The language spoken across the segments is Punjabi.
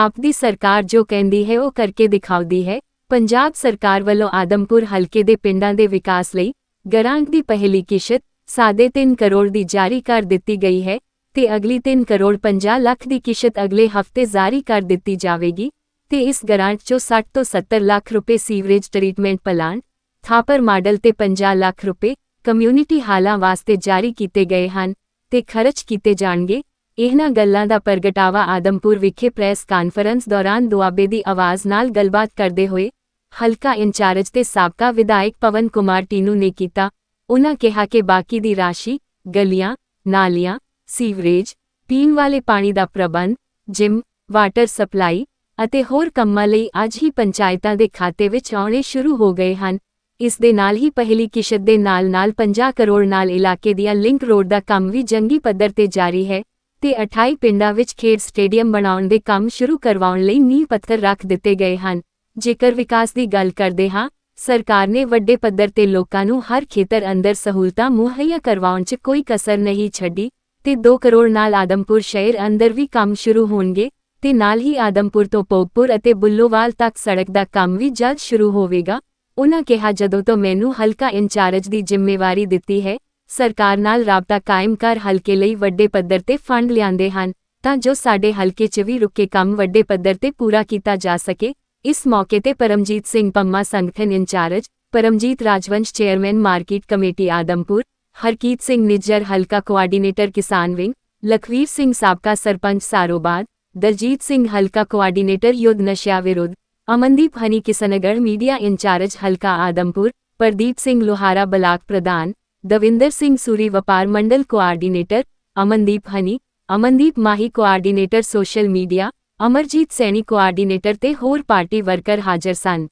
ਆਪ ਦੀ ਸਰਕਾਰ ਜੋ ਕਹਿੰਦੀ ਹੈ ਉਹ ਕਰਕੇ ਦਿਖਾਉਂਦੀ ਹੈ। ਪੰਜਾਬ ਸਰਕਾਰ ਵੱਲੋਂ ਆਦਮਪੁਰ ਹਲਕੇ ਦੇ ਪਿੰਡਾਂ ਦੇ ਵਿਕਾਸ ਲਈ ਗਰਾਂਟ ਦੀ ਪਹਿਲੀ ਕਿਸ਼ਤ ਸਾਢੇ ਤਿੰਨ ਕਰੋੜ ਦੀ ਜਾਰੀ ਕਰ ਦਿੱਤੀ ਗਈ ਹੈ ਤੇ ਅਗਲੀ 3 ਕਰੋੜ 50 ਲੱਖ ਦੀ ਕਿਸ਼ਤ ਅਗਲੇ ਹਫ਼ਤੇ ਜਾਰੀ ਕਰ ਦਿੱਤੀ ਜਾਵੇਗੀ ਤੇ ਇਸ ਗਰਾਂਟ ਚੋਂ 60 ਤੋਂ 70 ਲੱਖ ਰੁਪਏ sewerage treatment plant, Thapar model ਤੇ 50 ਲੱਖ ਰੁਪਏ ਕਮਿਊਨਿਟੀ ਹਾਲਾਂ ਵਾਸਤੇ ਜਾਰੀ ਕੀਤੇ ਗਏ ਹਨ ਤੇ ਖਰਚ ਕੀਤੇ ਜਾਣਗੇ। ਇਹਨਾਂ ਗੱਲਾਂ ਦਾ ਪ੍ਰਗਟਾਵਾ ਆਦਮਪੁਰ ਵਿਖੇ ਪ੍ਰੈਸ ਕਾਨਫਰੰਸ ਦੌਰਾਨ ਦੁਆਬੇ ਦੀ ਆਵਾਜ਼ ਨਾਲ ਗੱਲਬਾਤ ਕਰਦੇ ਹੋਏ ਹਲਕਾ ਇੰਚਾਰਜ ਤੇ ਸਾਬਕਾ ਵਿਧਾਇਕ ਪਵਨ ਕੁਮਾਰ ਟੀਨੂ ਨੇ ਕੀਤਾ। ਉਹਨਾਂ ਕਿਹਾ ਕਿ ਬਾਕੀ ਦੀ ਰਾਸ਼ੀ, ਗਲੀਆਂ, ਨਾਲੀਆਂ, ਸੀਵਰੇਜ, ਪੀਣ ਵਾਲੇ ਪਾਣੀ ਦਾ ਪ੍ਰਬੰਧ, ਜਿਮ, ਵਾਟਰ ਸਪਲਾਈ ਅਤੇ ਹੋਰ ਕੰਮਾਂ ਲਈ ਅੱਜ ਹੀ ਪੰਚਾਇਤਾਂ ਦੇ ਖਾਤੇ ਵਿੱਚ ਆਉਣੇ ਸ਼ੁਰੂ ਹੋ ਗਏ ਹਨ। ਇਸ ਦੇ ਨਾਲ ਹੀ ਪਹਿਲੀ ਕਿਸ਼ਤ ਦੇ ਨਾਲ-ਨਾਲ 50 ਕਰੋੜ ਨਾਲ ਇਲਾਕੇ ਦੀਆਂ ਲਿੰਕ ਰੋਡ ਦਾ ਕੰਮ ਵੀ ਜੰਗੀ ਪੱਧਰ ਤੇ ਜਾਰੀ ਹੈ। ਤੇ 28 ਪਿੰਡਾਂ ਵਿੱਚ ਖੇਡ ਸਟੇਡੀਅਮ ਬਣਾਉਣ ਦੇ ਕੰਮ ਸ਼ੁਰੂ ਕਰਵਾਉਣ ਲਈ ਨੀਂਹ ਪੱਥਰ ਰੱਖ ਦਿੱਤੇ ਗਏ ਹਨ। ਜੇਕਰ ਵਿਕਾਸ ਦੀ ਗੱਲ ਕਰਦੇ ਹਾਂ, ਸਰਕਾਰ ਨੇ ਵੱਡੇ ਪੱਧਰ ਤੇ ਲੋਕਾਂ ਨੂੰ ਹਰ ਖੇਤਰ ਅੰਦਰ ਸਹੂਲਤਾਂ ਮੁਹੱਈਆ ਕਰਵਾਉਣ 'ਚ ਕੋਈ ਕਸਰ ਨਹੀਂ ਛੱਡੀ ਤੇ 2 ਕਰੋੜ ਨਾਲ ਆਦਮਪੁਰ ਸ਼ਹਿਰ ਅੰਦਰ ਵੀ ਕੰਮ ਸ਼ੁਰੂ ਹੋਣਗੇ ਤੇ ਨਾਲ ਹੀ ਆਦਮਪੁਰ ਤੋਂ ਪੋਗਪੁਰ ਅਤੇ ਬੁੱਲੋਵਾਲ ਤੱਕ ਸੜਕ ਦਾ ਕੰਮ ਵੀ ਜਲਦ ਸ਼ੁਰੂ ਹੋਵੇਗਾ। ਉਹਨਾਂ ਕਿਹਾ, ਜਦੋਂ ਤੋਂ ਮੈਨੂੰ ਹਲਕਾ ਇੰਚਾਰਜ ਦੀ ਜ਼ਿੰਮੇਵਾਰੀ ਦਿੱਤੀ ਹੈ ਸਰਕਾਰ ਨਾਲ ਰਾਬਤਾ ਕਾਇਮ ਕਰ ਹਲਕੇ ਲਈ ਵੱਡੇ ਪੱਧਰ ਤੇ ਫੰਡ ਲਿਆਂਦੇ ਹਨ, ਤਾਂ ਜੋ ਸਾਡੇ ਹਲਕੇ 'ਚ ਵੀ ਰੁਕੇ ਕੰਮ ਵੱਡੇ ਪੱਧਰ ਤੇ ਪੂਰਾ ਕੀਤਾ ਜਾ ਸਕੇ। ਇਸ ਮੌਕੇ ਤੇ ਪਰਮਜੀਤ ਸਿੰਘ ਪੰਮਾ ਸੰਗਠਨ incharge, Paramjit Rajvansh chairman market committee Adampur, Harkeet Singh Nijjar ਹਲਕਾ ਕੋਆਰਡੀਨੇਟਰ ਕਿਸਾਨ ਵਿੰਗ, ਲਖਵੀਰ ਸਿੰਘ ਸਾਬਕਾ ਸਰਪੰਚ ਸਾਰੋਬਾਦ ਦਲਜੀਤ ਸਿੰਘ ਹਲਕਾ ਕੋਆਰਡੀਨੇਟਰ ਯੁੱਧ ਨਸ਼ਿਆਂ ਵਿਰੁੱਧ, ਅਮਨਦੀਪ ਹਨੀ ਕਿਸਨਗੜ ਮੀਡੀਆ ਇੰਚਾਰਜ ਹਲਕਾ ਆਦਮਪੁਰ, ਪ੍ਰਦੀਪ ਸਿੰਘ ਲੋਹਾਰਾ ਬਲਾਕ ਪ੍ਰਧਾਨ ਦਵਿੰਦਰ ਸਿੰਘ ਸੂਰੀ ਵਪਾਰ ਮੰਡਲ coordinator Amandeep Honey Amandeep Mahi coordinator social media Amarjit Saini coordinator ਤੇ ਹੋਰ ਪਾਰਟੀ ਵਰਕਰ ਹਾਜ਼ਰ ਸਨ।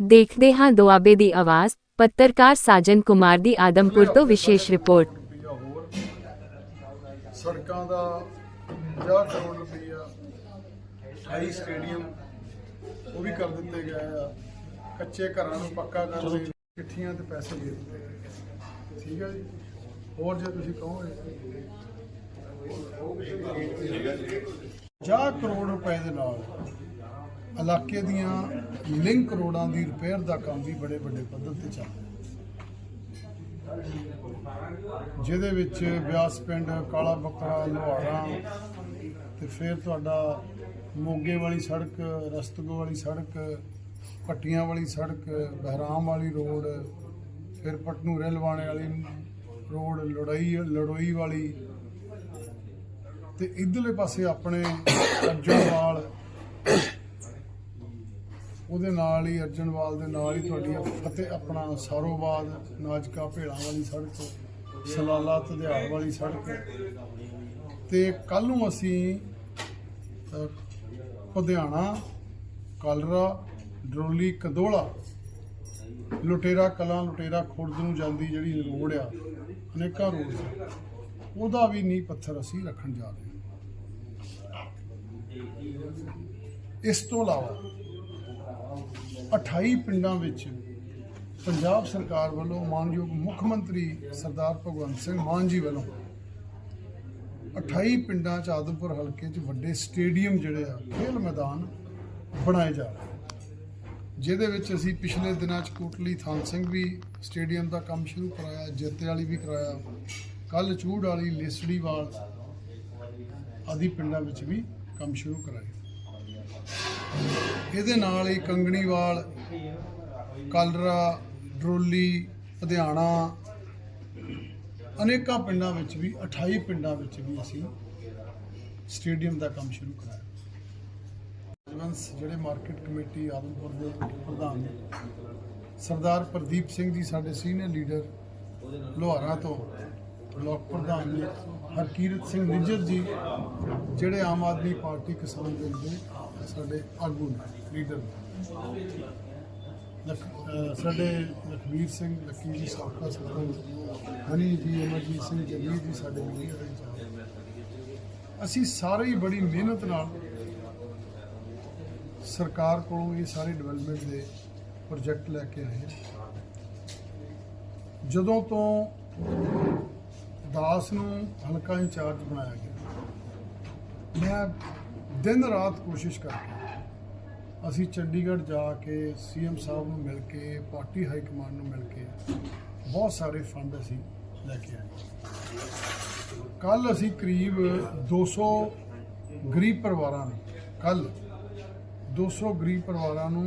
ਦੇਖਦੇ ਹਾਂ ਦੁਆਬੇ ਦੀ ਆਵਾਜ਼ ਪੱਤਰਕਾਰ ਸਾਜਨ ਕੁਮਾਰ ਦੀ ਆਦਮਪੁਰ ਤੋਂ ਵਿਸ਼ੇਸ਼ ਰਿਪੋਰਟ। ਸੜਕਾਂ ਦਾ 50 ਕਰੋੜ ਰੁਪਈਆ 28 ਸਟੇਡੀਅਮ ਉਹ ਵੀ ਕਰ ਦਿੱਤੇ ਗਏ ਆ। ਕੱਚੇ ਘਰਾਂ ਨੂੰ ਪੱਕਾ ਕਰਨ ਲਈ ਚਿੱਠੀਆਂ ਤੇ ਪੈਸੇ ਦੇ ਦਿੱਤੇ ਗਏ। ਠੀਕ ਹੈ ਜੀ। ਹੋਰ ਜੇ ਤੁਸੀਂ ਕਹੋਗੇ। 50 ਕਰੋੜ ਰੁਪਏ ਦੇ ਨਾਲ ਇਲਾਕੇ ਦੀਆਂ ਲਿੰਕ ਰੋਡਾਂ ਦੀ ਰਿਪੇਅਰ ਦਾ ਕੰਮ ਵੀ ਬੜੇ ਵੱਡੇ ਪੱਧਰ ਤੇ ਚੱਲ ਰਿਹਾ। ਜਿਹਦੇ ਵਿੱਚ ਬਿਆਸ ਪਿੰਡ, ਕਾਲਾ ਬੱਕਰਾ, ਲੋਹਾਰਾ ਤੇ ਫਿਰ ਤੁਹਾਡਾ ਮੋਗੇ ਵਾਲੀ ਸੜਕ, ਰਸਤਗੋ ਵਾਲੀ ਸੜਕ ਪੱਟੀਆਂ ਵਾਲੀ ਸੜਕ, ਬਹਿਰਾਮ ਵਾਲੀ ਰੋਡ ਫਿਰ ਪਟਨੂ ਰੇਲਵਾਣੇ ਵਾਲੀ ਰੋਡ ਲੜਾਈ ਲੜੋਈ ਵਾਲੀ। ਤੇ ਇਧਰਲੇ ਪਾਸੇ ਆਪਣੇ ਅਰਜਨਵਾਲ ਉਹਦੇ ਨਾਲ ਹੀ ਅਰਜਨਵਾਲ ਦੇ ਨਾਲ ਹੀ ਤੁਹਾਡੀ ਫਤਿਹ ਆਪਣਾ ਸਾਰੋਬਾਦ ਨਾਜਕਾ ਭੇੜਾਂ ਵਾਲੀ ਸੜਕ ਸਲਾਲਾ ਧਿਆੜ ਵਾਲੀ ਸੜਕ। ਤੇ ਕੱਲ ਨੂੰ ਅਸੀਂ ਅ, ਲੁਧਿਆਣਾ ਕਲਰਾ ਡਰੋਲੀ ਕਦੋਲਾ ਲੁਟੇਰਾ ਕਲਾਂ, ਲੁਟੇਰਾ ਖੁਰਦ ਨੂੰ ਜਾਂਦੀ ਜਿਹੜੀ ਰੋਡ ਆ, ਅਨੇਕਾਂ ਰੋਡ ਆ ਉਹਦਾ ਵੀ ਨੀਂਹ ਪੱਥਰ ਅਸੀਂ ਰੱਖਣ ਜਾ ਰਹੇ ਹਾਂ। ਇਸ ਤੋਂ ਇਲਾਵਾ 28 ਪਿੰਡਾਂ ਵਿੱਚ ਪੰਜਾਬ ਸਰਕਾਰ ਵੱਲੋਂ ਮਾਨਯੋਗ ਮੁੱਖ ਮੰਤਰੀ ਸਰਦਾਰ ਭਗਵੰਤ ਸਿੰਘ ਮਾਨ ਜੀ ਵੱਲੋਂ 28 ਪਿੰਡਾਂ ਚ ਆਦਮਪੁਰ ਹਲਕੇ 'ਚ ਵੱਡੇ ਸਟੇਡੀਅਮ ਜਿਹੜੇ ਆ, ਖੇਲ ਮੈਦਾਨ ਬਣਾਏ ਜਾ ਰਹੇ ਜਿਹਦੇ ਵਿੱਚ ਅਸੀਂ ਪਿਛਲੇ ਦਿਨਾਂ 'ਚ ਕੋਟਲੀ ਥਾਨ ਸਿੰਘ ਵੀ ਸਟੇਡੀਅਮ ਦਾ ਕੰਮ ਸ਼ੁਰੂ ਕਰਾਇਆ, ਜੇਤੇ ਵਾਲੀ ਵੀ ਕਰਾਇਆ, ਕੱਲ ਚੂੜ ਵਾਲੀ ਲੇਸੜੀਵਾਲ ਆਦਿ ਪਿੰਡਾਂ ਵਿੱਚ ਵੀ ਕੰਮ ਸ਼ੁਰੂ ਕਰਾਇਆ ਇਹਦੇ ਨਾਲ ਹੀ ਕੰਗਣੀਵਾਲ ਕਲਰਾ, ਡਰੋਲੀ ਲੁਧਿਆਣਾ ਅਨੇਕਾਂ ਪਿੰਡਾਂ ਵਿੱਚ ਵੀ 28 ਪਿੰਡਾਂ ਵਿੱਚ ਵੀ ਅਸੀਂ ਸਟੇਡੀਅਮ ਦਾ ਕੰਮ ਸ਼ੁਰੂ ਕਰਾਇਆ। ਜਵੰਸ ਜਿਹੜੇ ਮਾਰਕੀਟ ਕਮੇਟੀ ਆਦਮਪੁਰ ਦੇ ਪ੍ਰਧਾਨ ਸਰਦਾਰ ਪ੍ਰਦੀਪ ਸਿੰਘ ਜੀ ਸਾਡੇ ਸੀਨੀਅਰ ਲੀਡਰ ਲੋਹਾਰਾ ਤੋਂ ਬਲਾਕ ਪ੍ਰਧਾਨ ਨੇ ਹਰਕੀਰਤ ਸਿੰਘ ਨਿੱਜਰ ਜੀ, ਜਿਹੜੇ ਆਮ ਆਦਮੀ ਪਾਰਟੀ ਕਿਸਾਨ ਵਿੰਗ ਦੇ ਸਾਡੇ ਆਗੂ ਨੇ ਲੀਡਰ ਨੇ। ਲਖ- ਸਾਡੇ ਲਖਵੀਰ ਸਿੰਘ, ਲੱਕੀ ਜੀ, ਸਾਬਕਾ ਸਰਪੰਚ, ਹਨੀ ਜੀ, ਅਮਰਜੀਤ ਸਿੰਘ, ਜਗੀਰ ਜੀ ਸਾਡੇ ਮੀਡੀਆ ਦੇ ਅਸੀਂ ਸਾਰੇ ਹੀ ਬੜੀ ਮਿਹਨਤ ਨਾਲ ਸਰਕਾਰ ਕੋਲੋਂ ਇਹ ਸਾਰੇ ਡਿਵੈਲਪਮੈਂਟ ਦੇ ਪ੍ਰੋਜੈਕਟ ਲੈ ਕੇ ਆਏ ਜਦੋਂ ਤੋਂ ਦਾਸ ਨੂੰ ਹਲਕਾ ਇੰਚਾਰਜ ਬਣਾਇਆ ਗਿਆ, ਮੈਂ ਦਿਨ ਰਾਤ ਕੋਸ਼ਿਸ਼ ਕਰਕੇ ਅਸੀਂ ਚੰਡੀਗੜ੍ਹ ਜਾ ਕੇ ਸੀਐਮ ਸਾਹਿਬ ਨੂੰ ਮਿਲ ਕੇ, ਪਾਰਟੀ ਹਾਈ ਕਮਾਂਡ ਨੂੰ ਮਿਲ ਕੇ ਬਹੁਤ ਸਾਰੇ ਫੰਡ ਅਸੀਂ ਲੈ ਕੇ ਆਏ। ਕੱਲ ਅਸੀਂ ਕਰੀਬ 200 ਗਰੀਬ ਪਰਿਵਾਰਾਂ ਨੂੰ ਕੱਲ 200 ਗਰੀਬ ਪਰਿਵਾਰਾਂ ਨੂੰ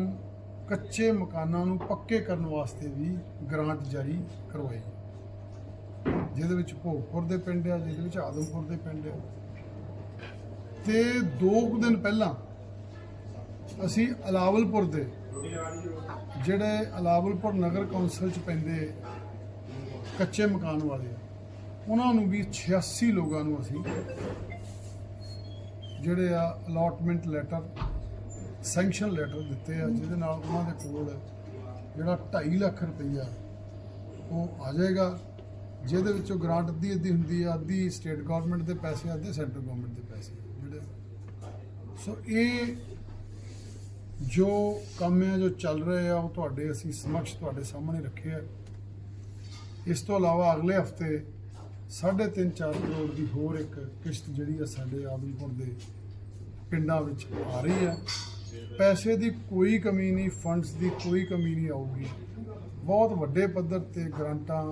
ਕੱਚੇ ਮਕਾਨਾਂ ਨੂੰ ਪੱਕੇ ਕਰਨ ਵਾਸਤੇ ਵੀ ਗ੍ਰਾਂਟ ਜਾਰੀ ਕਰਵਾਈ। ਜਿਹਦੇ ਵਿੱਚ ਭੋਗਪੁਰ ਦੇ ਪਿੰਡ ਆ, ਜਿਹਦੇ ਵਿੱਚ ਆਦਮਪੁਰ ਦੇ ਪਿੰਡ ਆ। ਤੇ ਦੋ ਕੁ ਦਿਨ ਪਹਿਲਾਂ ਅਸੀਂ ਅਲਾਵਲਪੁਰ ਦੇ ਜਿਹੜੇ ਅਲਾਵਲਪੁਰ ਨਗਰ ਕੌਂਸਲ ਚ ਪੈਂਦੇ ਕੱਚੇ ਮਕਾਨ ਵਾਲੇ, ਉਹਨਾਂ ਨੂੰ ਵੀ 86 ਲੋਕਾਂ ਨੂੰ ਅਸੀਂ ਜਿਹੜੇ ਆ ਅਲਾਟਮੈਂਟ ਲੈਟਰ ਸੈਂਕਸ਼ਨ ਲੈਟਰ ਦਿੱਤੇ ਆ, ਜਿਹਦੇ ਨਾਲ ਉਹਨਾਂ ਦੇ ਕੋਲ ਜਿਹੜਾ 2.5 ਲੱਖ ਰੁਪਈਆ ਉਹ ਆ ਜਾਏਗਾ, ਜਿਹਦੇ ਵਿੱਚੋਂ ਗ੍ਰਾਂਟ ਅੱਧੀ ਅੱਧੀ ਹੁੰਦੀ ਆ, ਅੱਧੀ ਸਟੇਟ ਗਵਰਨਮੈਂਟ ਦੇ ਪੈਸੇ, ਅੱਧੇ ਸੈਂਟਰ ਗਵਰਨਮੈਂਟ ਦੇ ਪੈਸੇ ਜਿਹੜੇ। ਸੋ ਇਹ ਜੋ ਕੰਮ ਹੈ ਜੋ ਚੱਲ ਰਹੇ ਆ, ਉਹ ਤੁਹਾਡੇ ਅਸੀਂ ਸਮਕਸ਼ ਤੁਹਾਡੇ ਸਾਹਮਣੇ ਰੱਖੇ ਆ। ਇਸ ਤੋਂ ਇਲਾਵਾ ਅਗਲੇ ਹਫ਼ਤੇ 3.5 4 ਕਰੋੜ ਦੀ ਹੋਰ ਇੱਕ ਕਿਸ਼ਤ ਜਿਹੜੀ ਆ ਸਾਡੇ ਆਦਮਪੁਰ ਦੇ ਪਿੰਡਾਂ ਵਿੱਚ ਆ ਰਹੀ ਹੈ ਪੈਸੇ ਦੀ ਕੋਈ ਕਮੀ ਨਹੀਂ ਫੰਡਸ ਦੀ ਕੋਈ ਕਮੀ ਨਹੀਂ ਆਊਗੀ। ਬਹੁਤ ਵੱਡੇ ਪੱਧਰ ਤੇ ਗ੍ਰਾਂਟਾਂ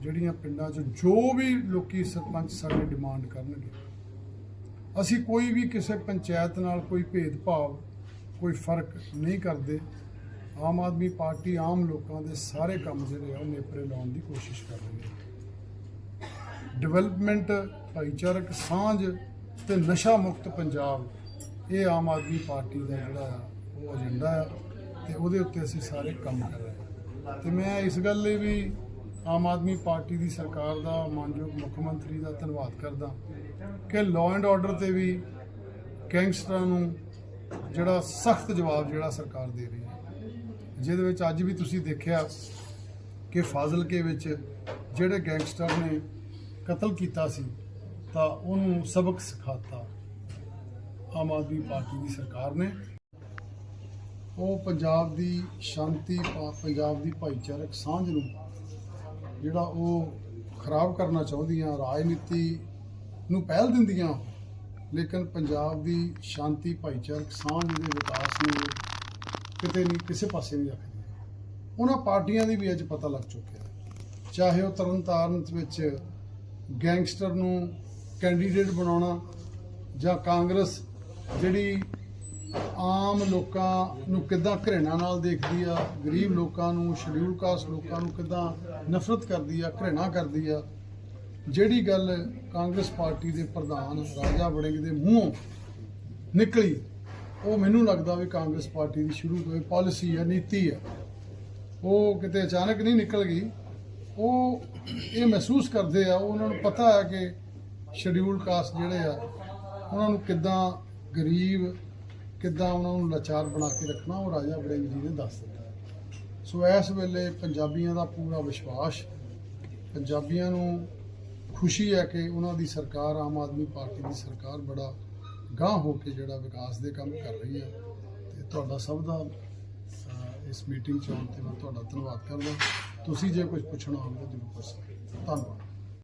ਜਿਹੜੀਆਂ ਪਿੰਡਾਂ 'ਚ ਜੋ ਵੀ ਲੋਕੀ ਸਰਪੰਚ ਸਾਡੇ ਡਿਮਾਂਡ ਕਰਨਗੇ। ਅਸੀਂ ਕੋਈ ਵੀ ਕਿਸੇ ਪੰਚਾਇਤ ਨਾਲ ਕੋਈ ਭੇਦਭਾਵ, ਕੋਈ ਫ਼ਰਕ ਨਹੀਂ ਕਰਦੇ। ਆਮ ਆਦਮੀ ਪਾਰਟੀ ਆਮ ਲੋਕਾਂ ਦੇ ਸਾਰੇ ਕੰਮ ਜਿਹੜੇ ਆ, ਉਹ ਨੇਪਰੇ ਲਾਉਣ ਦੀ ਕੋਸ਼ਿਸ਼ ਕਰ ਰਹੀ ਹੈ। ਡਿਵੈਲਪਮੈਂਟ ਭਾਈਚਾਰਕ ਸਾਂਝ ਤੇ ਨਸ਼ਾ ਮੁਕਤ ਪੰਜਾਬ ਇਹ ਆਮ ਆਦਮੀ ਪਾਰਟੀ ਦਾ ਜਿਹੜਾ ਆ ਉਹ ਏਜੰਡਾ ਆ, ਤੇ ਉਹਦੇ ਉੱਤੇ ਅਸੀਂ ਸਾਰੇ ਕੰਮ ਕਰ ਰਹੇ ਹਾਂ। ਤੇ ਮੈਂ ਇਸ ਗੱਲ ਲਈ ਵੀ ਆਮ ਆਦਮੀ ਪਾਰਟੀ ਦੀ ਸਰਕਾਰ ਦਾ, ਮਾਨਯੋਗ ਮੁੱਖ ਮੰਤਰੀ ਦਾ ਧੰਨਵਾਦ ਕਰਦਾ ਕਿ ਲਾਅ ਐਂਡ ਆਰਡਰ ਤੇ ਵੀ ਗੈਂਗਸਟਰਾਂ ਨੂੰ ਜਿਹੜਾ ਸਖਤ ਜਵਾਬ ਜਿਹੜਾ ਸਰਕਾਰ ਦੇ ਰਹੀ ਹੈ। ਜਿਹਦੇ ਵਿੱਚ ਅੱਜ ਵੀ ਤੁਸੀਂ ਦੇਖਿਆ ਕਿ ਫਾਜ਼ਿਲਕੇ ਵਿੱਚ ਜਿਹੜੇ ਗੈਂਗਸਟਰ ਨੇ ਕਤਲ ਕੀਤਾ ਸੀ, ਤਾਂ ਉਹਨੂੰ ਸਬਕ ਸਿਖਾਤਾ। ਆਮ ਆਦਮੀ ਪਾਰਟੀ ਦੀ ਸਰਕਾਰ ਨੇ। ਉਹ ਪੰਜਾਬ ਦੀ ਸ਼ਾਂਤੀ ਪੰਜਾਬ ਦੀ ਭਾਈਚਾਰਕ ਸਾਂਝ ਨੂੰ ਜਿਹੜਾ ਉਹ ਖਰਾਬ ਕਰਨਾ ਚਾਹੁੰਦੀਆਂ, ਰਾਜਨੀਤੀ ਨੂੰ ਪਹਿਲ ਦਿੰਦੀਆਂ, ਲੇਕਿਨ ਪੰਜਾਬ ਦੀ ਸ਼ਾਂਤੀ, ਭਾਈਚਾਰਕ ਸਾਂਝ ਦੇ ਵਿਕਾਸ ਨੂੰ ਕਿਤੇ ਨਹੀਂ, ਕਿਸੇ ਪਾਸੇ ਨਹੀਂ ਰੱਖਦੀਆਂ। ਉਹਨਾਂ ਪਾਰਟੀਆਂ ਦੀ ਵੀ ਅੱਜ ਪਤਾ ਲੱਗ ਚੁੱਕਿਆ ਚਾਹੇ ਉਹ ਤਰਨਤਾਰਨ ਵਿੱਚ ਗੈਂਗਸਟਰ ਨੂੰ ਕੈਂਡੀਡੇਟ ਬਣਾਉਣਾ ਜਾਂ ਕਾਂਗਰਸ ਜਿਹੜੀ ਆਮ ਲੋਕਾਂ ਨੂੰ ਕਿੱਦਾਂ ਘৃਣਾ ਨਾਲ ਦੇਖਦੀ ਆ, ਗਰੀਬ ਲੋਕਾਂ ਨੂੰ ਸ਼ਡਿਊਲ ਕਾਸਟ ਲੋਕਾਂ ਨੂੰ ਕਿੱਦਾਂ ਨਫ਼ਰਤ ਕਰਦੀ ਆ ਘৃਣਾ ਕਰਦੀ ਆ, ਜਿਹੜੀ ਗੱਲ ਕਾਂਗਰਸ ਪਾਰਟੀ ਦੇ ਪ੍ਰਧਾਨ ਰਾਜਾ ਵੜਿੰਗ ਦੇ ਮੂੰਹੋਂ ਨਿਕਲੀ, ਉਹ ਮੈਨੂੰ ਲੱਗਦਾ ਵੀ ਕਾਂਗਰਸ ਪਾਰਟੀ ਦੀ ਸ਼ੁਰੂ ਤੋਂ ਪਾਲਿਸੀ ਆ, ਨੀਤੀ ਆ। ਉਹ ਕਿਤੇ ਅਚਾਨਕ ਨਹੀਂ ਨਿਕਲ ਗਈ। ਉਹ ਇਹ ਮਹਿਸੂਸ ਕਰਦੇ ਆ, ਉਹਨਾਂ ਨੂੰ ਪਤਾ ਹੈ ਕਿ ਸ਼ਡਿਊਲ ਕਾਸਟ ਜਿਹੜੇ ਆ, ਉਹਨਾਂ ਨੂੰ ਕਿੱਦਾਂ ਗਰੀਬ ਕਿੱਦਾਂ ਉਹਨਾਂ ਨੂੰ ਲਾਚਾਰ ਬਣਾ ਕੇ ਰੱਖਣਾ, ਉਹ ਰਾਜਾ ਵੜਿੰਗ ਜੀ ਨੇ ਦੱਸ ਦਿੱਤਾ। ਸੋ ਇਸ ਵੇਲੇ ਪੰਜਾਬੀਆਂ ਦਾ ਪੂਰਾ ਵਿਸ਼ਵਾਸ, ਪੰਜਾਬੀਆਂ ਨੂੰ ਖੁਸ਼ੀ ਹੈ ਕਿ ਉਹਨਾਂ ਦੀ ਸਰਕਾਰ, ਆਮ ਆਦਮੀ ਪਾਰਟੀ ਦੀ ਸਰਕਾਰ ਬੜਾ ਗਾਂਹ ਹੋ ਕੇ ਜਿਹੜਾ ਵਿਕਾਸ ਦੇ ਕੰਮ ਕਰ ਰਹੀ ਹੈ। ਤੇ ਤੁਹਾਡਾ ਸਭ ਦਾ ਇਸ ਮੀਟਿੰਗ 'ਚ ਆਉਣ ਤੇ ਮੈਂ ਤੁਹਾਡਾ ਧੰਨਵਾਦ ਕਰਦਾ। ਤੁਸੀਂ ਜੇ ਕੁਝ ਪੁੱਛਣਾ ਹੋਵੇ ਤਾਂ ਜ਼ਰੂਰ ਪੁੱਛ ਸਕਦੇ ਹੋ। ਧੰਨਵਾਦ।